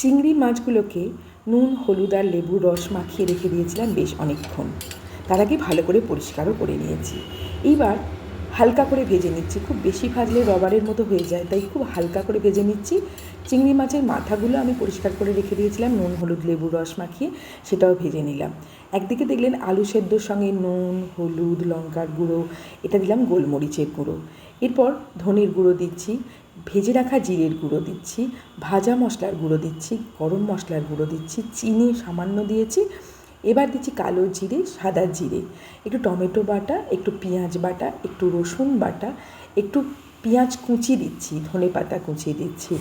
চিংড়ি মাছগুলোকে নুন, হলুদ আর লেবুর রস মাখিয়ে রেখে দিয়েছিলাম বেশ অনেকক্ষণ। তার আগে ভালো করে পরিষ্কারও করে নিয়েছি। এইবার হালকা করে ভেজে নিচ্ছি। খুব বেশি ভাজলে রবারের মতো হয়ে যায়, তাই খুব হালকা করে ভেজে নিচ্ছি। চিংড়ি মাছের মাথাগুলো আমি পরিষ্কার করে রেখে দিয়েছিলাম, নুন, হলুদ লেবুর রস মাখিয়ে সেটাও ভেজে নিলাম। একদিকে দেখলেন আলু সেদ্ধর সঙ্গে নুন, হলুদ, লঙ্কার গুঁড়ো, এটা দিলাম গোলমরিচের গুঁড়ো। এরপর ধনের গুঁড়ো দিচ্ছি ভেজে রাখা জিরের গুঁড়ো দিচ্ছি, ভাজা মশলার গুঁড়ো দিচ্ছি, গরম মশলার গুঁড়ো দিচ্ছি, চিনি সামান্য দিয়েছি। এবার দিচ্ছি কালো জিরে, সাদা জিরে। একটু টমেটো বাটা, একটু পেঁয়াজ বাটা, একটু রসুন বাটা, একটু পেঁয়াজ কুচি দিচ্ছি, ধনে পাতা কুচি দিচ্ছি।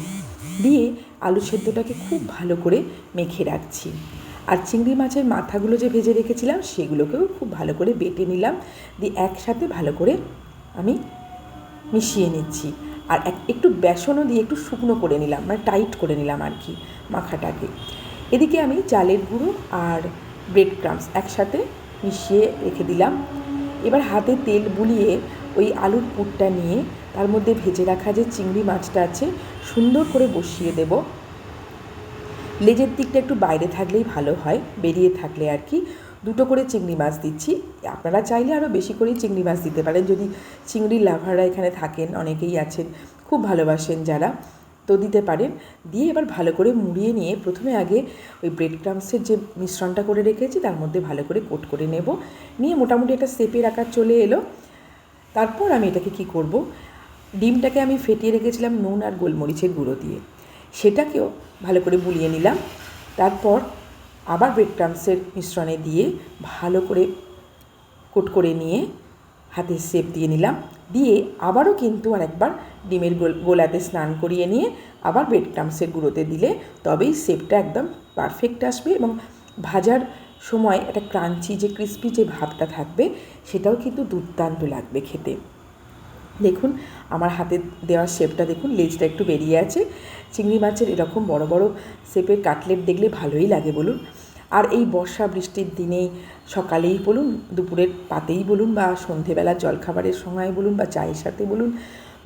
দিয়ে আলু সেদ্ধটাকে খুব ভালো করে মেখে রাখছি। আর চিংড়ি মাছের মাথাগুলো যে ভেজে রেখেছিলাম, সেগুলোকেও খুব ভালো করে বেটে নিলাম। দিয়ে একসাথে ভালো করে আমি মিশিয়ে নিচ্ছি। আর এক, একটু বেসনও দিয়ে একটু শুকনো করে নিলাম মানে টাইট করে নিলাম আর কি মাখাটাকে। এদিকে আমি চালের গুঁড়ো আর ব্রেড ক্রামস একসাথে মিশিয়ে রেখে দিলাম। এবার হাতে তেল বুলিয়ে ওই আলুর পুরটা নিয়ে তার মধ্যে ভেজে রাখা যে চিংড়ি মাছটা আছে, সুন্দর করে বসিয়ে দেব। লেজের দিকটা একটু বাইরে থাকলেই ভালো হয়, বেরিয়ে থাকলে আর কি। দুটো করে চিংড়ি মাছ দিচ্ছি। আপনারা চাইলে আরও বেশি করেই চিংড়ি মাছ দিতে পারেন। যদি চিংড়ি লাভাররা এখানে থাকেন, অনেকেই আছেন, খুব ভালোবাসেন যারা, তো দিতে পারেন। দিয়ে এবার ভালো করে মুড়িয়ে নিয়ে প্রথমে আগে ওই ব্রেড ক্রামসের যে মিশ্রণটা করে রেখেছি, তার মধ্যে ভালো করে কোট করে নেব। নিয়ে মোটামুটি একটা সেপের আকার চলে এলো। তারপর আমি এটাকে কি করব? ডিমটাকে আমি ফেটিয়ে রেখেছিলাম নুন আর গোলমরিচের গুঁড়ো দিয়ে। সেটাকেও ভালো করে বুলিয়ে নিলাম। তারপর আবার ব্রেড ক্রামসের মিশ্রণে দিয়ে ভালো করে কোট করে নিয়ে হাতে সেপ দিয়ে নিলাম। দিয়ে আবারও কিন্তু আরেকবার ডিমের গোল, গোলাতে স্নান করিয়ে নিয়ে আবার ব্রেড ক্রামসের গুঁড়োতে দিলে তবেই সেপটা একদম পারফেক্ট আসবে এবং ভাজার সময় একটা ক্রাঞ্চি যে ক্রিস্পি যে ভাবটা থাকবে সেটাও কিন্তু দুর্দান্ত লাগবে খেতে। দেখুন, আমার হাতে দেওয়া শেপটা দেখুন, লেজটা একটু বেরিয়ে আছে। চিংড়ি মাছের এরকম বড় বড় শেপের কাটলেট দেখলে ভালোই লাগে বলুন। আর এই বর্ষা বৃষ্টির দিনে সকালেই বলুন, দুপুরের পাতেই বলুন বা সন্ধেবেলা জলখাবারের সময় বলুন বা চায়ের সাথে বলুন,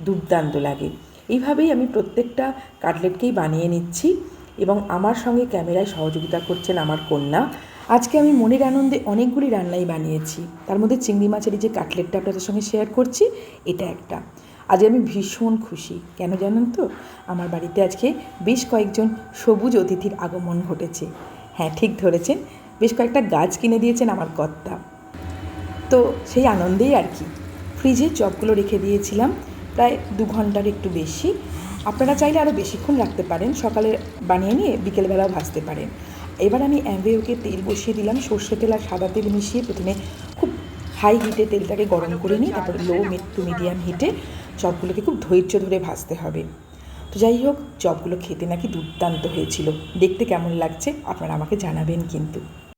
দুর্দান্ত লাগে। এইভাবেই আমি প্রত্যেকটা কাটলেটকেই বানিয়ে নিচ্ছি এবং আমার সঙ্গে ক্যামেরায় সহযোগিতা করছেন আমার কন্যা। আজকে আমি মনের আনন্দে অনেকগুলি রান্নাই বানিয়েছি। তার মধ্যে চিংড়ি মাছের যে কাটলেটটা আপনাদের সঙ্গে শেয়ার করছি, এটা একটা। আজ আমি ভীষণ খুশি। কেন জানেন তো? আমার বাড়িতে আজকে বেশ কয়েকজন সবুজ অতিথির আগমন ঘটেছে। হ্যাঁ ঠিক ধরেছেন। বেশ কয়েকটা গাছ কিনে দিয়েছেন আমার কর্তা। তো সেই আনন্দেই আর কি। ফ্রিজে চপগুলো রেখে দিয়েছিলাম, প্রায় দু ঘণ্টার একটু বেশি। আপনারা চাইলে আরও বেশিক্ষণ রাখতে পারেন, সকালে বানিয়ে নিয়ে বিকেলবেলাও ভাজতে পারেন। এবার আমি অ্যাম্বেওকে তেল বসিয়ে দিলাম সর্ষে তেল আর সাদা তেল মিশিয়ে প্রথমে খুব হাই হিটে তেলটাকে গরম করে নিই তারপর লো টু মিডিয়াম হিটে চপগুলোকে খুব ধৈর্য ধরে ভাজতে হবে। তো যাই হোক চপগুলো খেতে নাকি দুর্দান্ত হয়েছিল। দেখতে কেমন লাগছে আপনারা আমাকে জানাবেন কিন্তু।